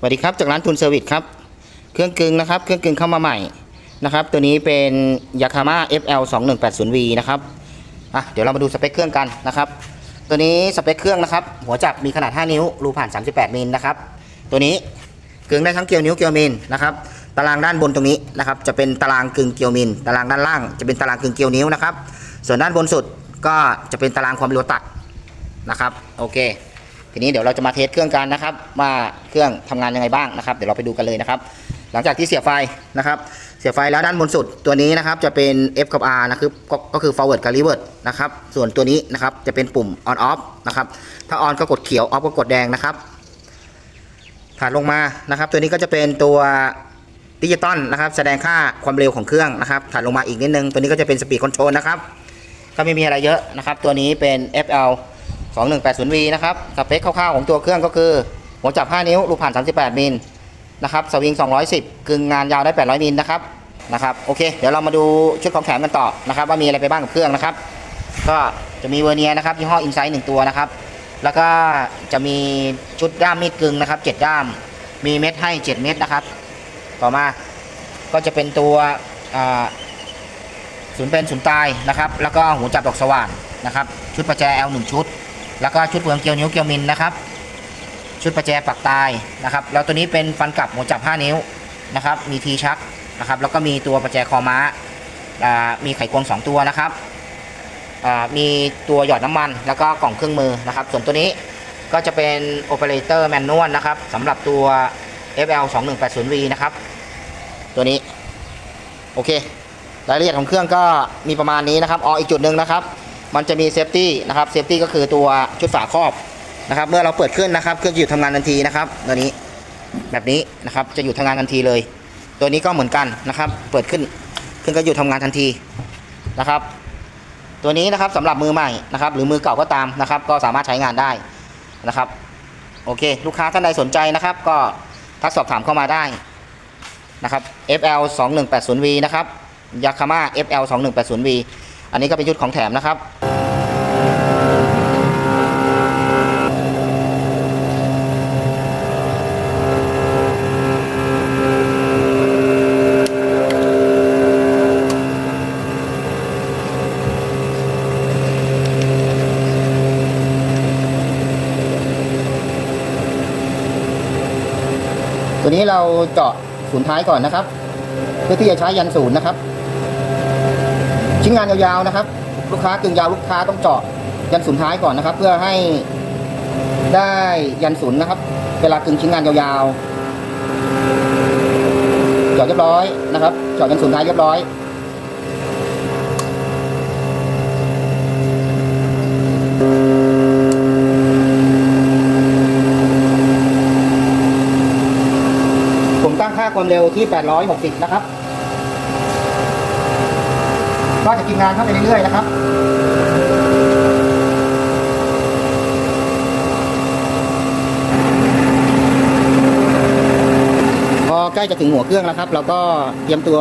สวัสดีครับจากร้านทุนเซอร์วิสครับ เครื่องกึ่งนะครับ เครื่องกึ่งเข้ามาใหม่นะครับ ตัวนี้เป็นยาคาม่า FL 2 1 8 0 V นะครับอะเดี๋ยวเรามาดูสเปคเครื่องกันนะครับ ตัวนี้สเปคเครื่องนะครับ หัวจับมีขนาด 5 นิ้ว รูผ่าน 38มิลนะครับ ตัวนี้กึ่งได้ทั้งเกลียวนิ้วเกลียวมิลนะครับ ตารางด้านบนตรงนี้นะครับ จะเป็นตารางกึ่งเกลียวมิล ตารางด้านล่างจะเป็นตารางกึ่งเกลียวนิ้วนะครับ ส่วนด้านบนสุดก็จะเป็นตารางความเร็วตัดนะครับ โอเค ทีนี้เดี๋ยวเราจะมาเทสเครื่องกันนะครับ ว่าเครื่องทำงานยังไงบ้างนะครับ เดี๋ยวเราไปดูกันเลยนะครับ หลังจากที่เสียบไฟนะครับ เสียบไฟแล้วด้านบนสุดตัวนี้นะครับจะเป็น F กับ R นะครับก็ก็คือ forward กับ reverse นะครับ ส่วนตัวนี้นะครับจะเป็นปุ่ม on off นะครับ ถ้า on ก็กดเขียว off ก็กดแดงนะครับถัดลงมานะครับ ตัวนี้ก็จะเป็นตัวดิจิตอลนะครับ แสดงค่าความเร็วของเครื่องนะครับถัดลงมาอีกนิดนึง ตัวนี้ก็จะเป็น speed control นะครับ ก็ไม่มีอะไรเยอะนะครับ ตัวนี้เป็น FL 2180V นะครับ สเปคคร่าวๆของตัวเครื่องก็คือหัวจับ 5 นิ้ว รูผ่าน 38 มิลนะครับ สวิง 210 กึ่งงานยาวได้ 800 มิลนะครับ นะครับ โอเค เดี๋ยวเรามาดูชุดของแถมกันต่อนะครับ ว่ามีอะไรไปบ้างกับเครื่องนะครับ ก็จะมีเวอร์เนียนะครับยี่ห้อ Insight 1ตัวนะครับ แล้วก็จะมีชุดด้ามมีดกึ่งนะครับ 7 ด้าม มีเม็ดให้ 7 เม็ดนะครับ ต่อมา ก็จะเป็นตัวศูนย์เป็นศูนย์ตายนะครับ แล้วก็หูจับดอกสว่านนะครับ ชุดประแจ L 1 ชุด แล้วก็ชุดเปลืองเกลียวนิ้วเกลียวมินนะครับ ชุดประแจปักตายนะครับ แล้วตัวนี้เป็นฟันกลับหัวจับ 5 นิ้วนะครับ มีทีชักนะครับ แล้วก็มีตัวประแจคอม้าอ่ามีไขควง 2 ตัวนะครับ มีตัวหยอดน้ำมัน แล้วก็กล่องเครื่องมือนะครับ ส่วนตัวนี้ก็จะเป็นโอเปอเรเตอร์แมนนวลนะครับสำหรับตัว FL 2180V นะครับ ตัวนี้ โอเค รายละเอียดของเครื่องก็มีประมาณนี้นะครับอ๋ออีกจุดหนึ่งนะครับ มันจะมีเซฟตี้นะครับเซฟตี้ก็คือตัวชุดฝาครอบนะครับ เมื่อเราเปิดขึ้นนะครับ เครื่องจะหยุดทำงานทันทีนะครับ ตัวนี้แบบนี้นะครับจะหยุดทำงานทันทีเลย ตัวนี้ก็เหมือนกันนะครับ เปิดขึ้นเครื่องก็หยุดทำงานทันทีนะครับ ตัวนี้นะครับสำหรับมือใหม่นะครับ หรือมือเก่าก็ตามนะครับ ก็สามารถใช้งานได้นะครับ โอเค ลูกค้าท่านใดสนใจนะครับ ก็ทักสอบถามเข้ามาได้นะครับ FL 2180V นะครับยาคาม่า FL 2180V อันนี้ก็เป็นชุดของแถมนะครับ เราเจาะศูนย์ท้ายก่อนนะครับ เพื่อที่จะใช้ยันศูนย์นะครับ ชิ้นงานยาวๆนะครับ ลูกค้ากึ่งยาวลูกค้าต้องเจาะยันศูนย์ท้ายก่อนนะครับ เพื่อให้ได้ยันศูนย์นะครับ เวลากึ่งชิ้นงานยาวๆเจาะเรียบร้อยนะครับ เจาะยันศูนย์ท้ายเรียบร้อย ผมตั้ง ความเร็วที่ 860 นะครับ ก็จะกินงานเข้าไปเรื่อยๆนะครับพอใกล้จะถึงหัวเครื่องแล้วครับ เราก็เตรียมตัว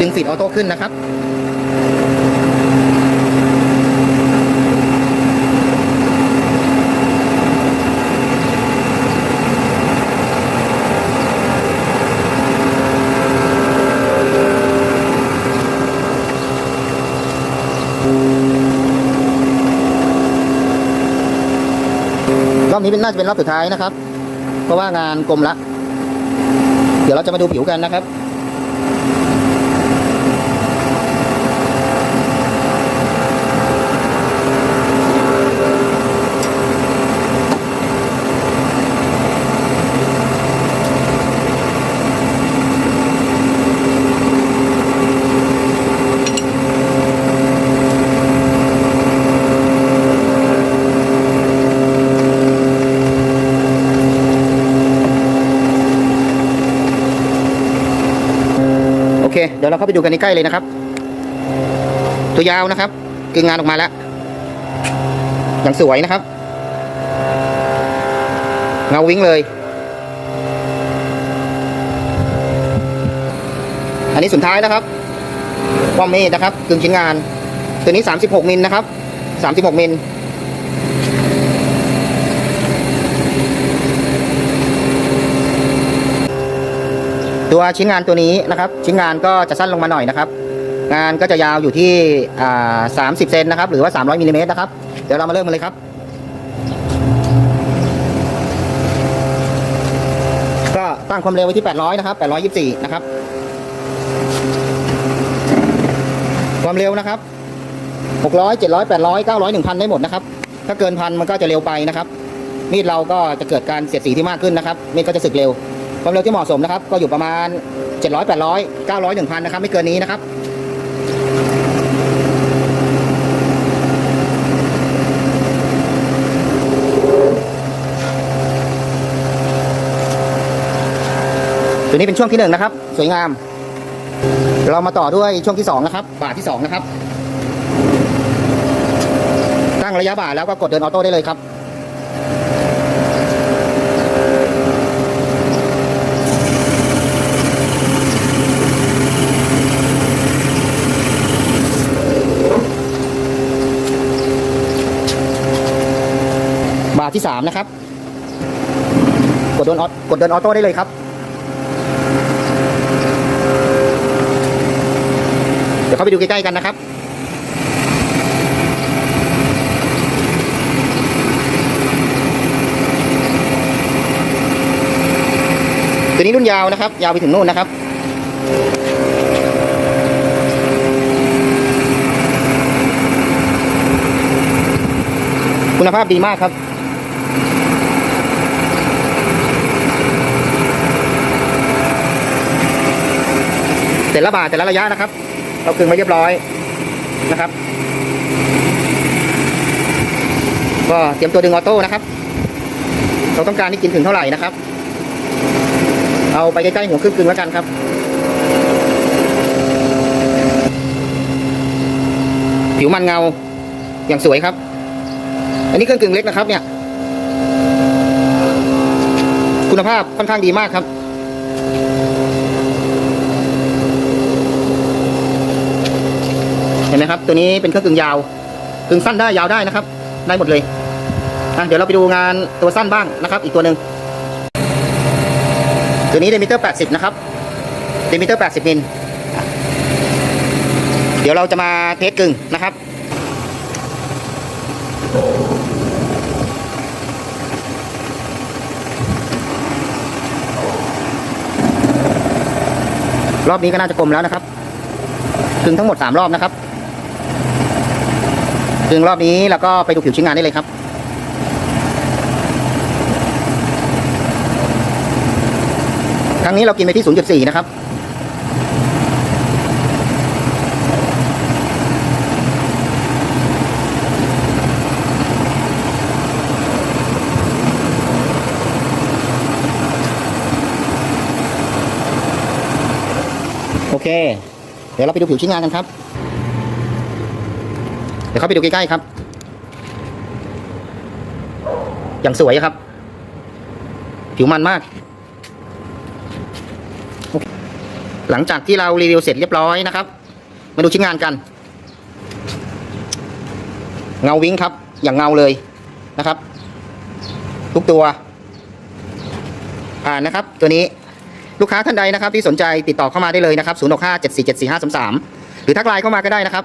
ดึงสีออโต้ขึ้นนะครับ อบนี้เป็นน่าจะเป็นรอบสุดท้ายนะครับ เพราะว่างานกลมละ เดี๋ยวเราจะมาดูผิวกันนะครับ เดี๋ยวเราเข้าไปดูกันใกล้ๆเลยนะครับ ตัวยาวนะครับกึ่งงานออกมาแล้วอย่างสวยนะครับเงาวิ่งเลย อันนี้สุดท้ายนะครับป้อมเมดนะครับกึ่งชิ้นงาน ตัวนี้ 36มิลนะครับ 36มิล ตัวชิ้นงานตัวนี้นะครับ ชิ้นงานก็จะสั้นลงมาหน่อยนะครับ งานก็จะยาวอยู่ที่อ่า30เซนนะครับ หรือว่า 300มิลลิเมตรนะครับ เดี๋ยวเรามาเริ่มกันเลยครับ ก็ตั้งความเร็วไว้ที่ 800 นะครับ 824 นะครับ ความเร็วนะครับ 600 700 800 900 1000 ได้หมดนะครับ ถ้าเกินพันมันก็จะเร็วไปนะครับ มีดเราก็จะเกิดการเสียดสีที่มากขึ้นนะครับ มีดก็จะสึกเร็ว ความเร็วที่เหมาะสมนะครับ ก็อยู่ประมาณ 700 800 900 1000 นะครับ ไม่เกินนี้นะครับตัวนี้เป็นช่วงที่หนึ่งนะครับ สวยงาม เรามาต่อด้วยช่วงที่สองนะครับ บาทที่สองนะครับ ตั้งระยะบาทแล้วก็กดเดินออโต้ได้เลยครับ บาทที่สามนะครับ กดเดินออกดเดินออโต้ได้เลยครับ เดี๋ยวเข้าไปดูใกล้ๆกันนะครับตัวนี้รุ่นยาวนะครับ ยาวไปถึงนู่นนะครับคุณภาพดีมากครับ แต่ละบาทแต่ละระยะนะครับ เราคึงไว้เรียบร้อยนะครับ ก็เตรียมตัวดึงออโต้นะครับ เราต้องการที่กินถึงเท่าไหร่นะครับ เอาไปใกล้ๆหัวเครื่องกึ่งแล้วกันครับผิวมันเงาอย่างสวยครับ อันนี้เครื่องกึ่งเล็กนะครับ เนี่ย คุณภาพค่อนข้างดีมากครับ เห็นไหมครับ ตัวนี้เป็นเครื่องกึ่งยาวกึ่งสั้นได้ยาวได้นะครับ ได้หมดเลยอะเดี๋ยวเราไปดูงานตัวสั้นบ้างนะครับ อีกตัวหนึ่งตัวนี้เดมิเตอร์ 80 นะครับเดมิเตอร์ 80มิลเดี๋ยวเราจะมาเทสกึ่งนะครับรอบนี้ก็น่าจะกลมแล้วนะครับกึ่งทั้งหมด 3 รอบนะครับ ถึงรอบนี้แล้วก็ไปดูผิวชิ้นงานได้เลยครับครั้งนี้เรากินไปที่ 0.4 นะครับโอเค เดี๋ยวเราไปดูผิวชิ้นงานกันครับ เดี๋ยวเข้าไปดูใกล้ๆครับ อย่างสวยครับ ผิวมันมาก หลังจากที่เรารีวิวเสร็จเรียบร้อยนะครับ มาดูชิ้นงานกัน เงาวิ้งครับ อย่างเงาเลยนะครับ ทุกตัวผ่านนะครับ ตัวนี้ลูกค้าท่านใดนะครับที่สนใจติดต่อเข้ามาได้เลยนะครับ 0 6 5 7 4 7 4 5 3 3 หรือทักไลน์เข้ามาก็ได้นะครับ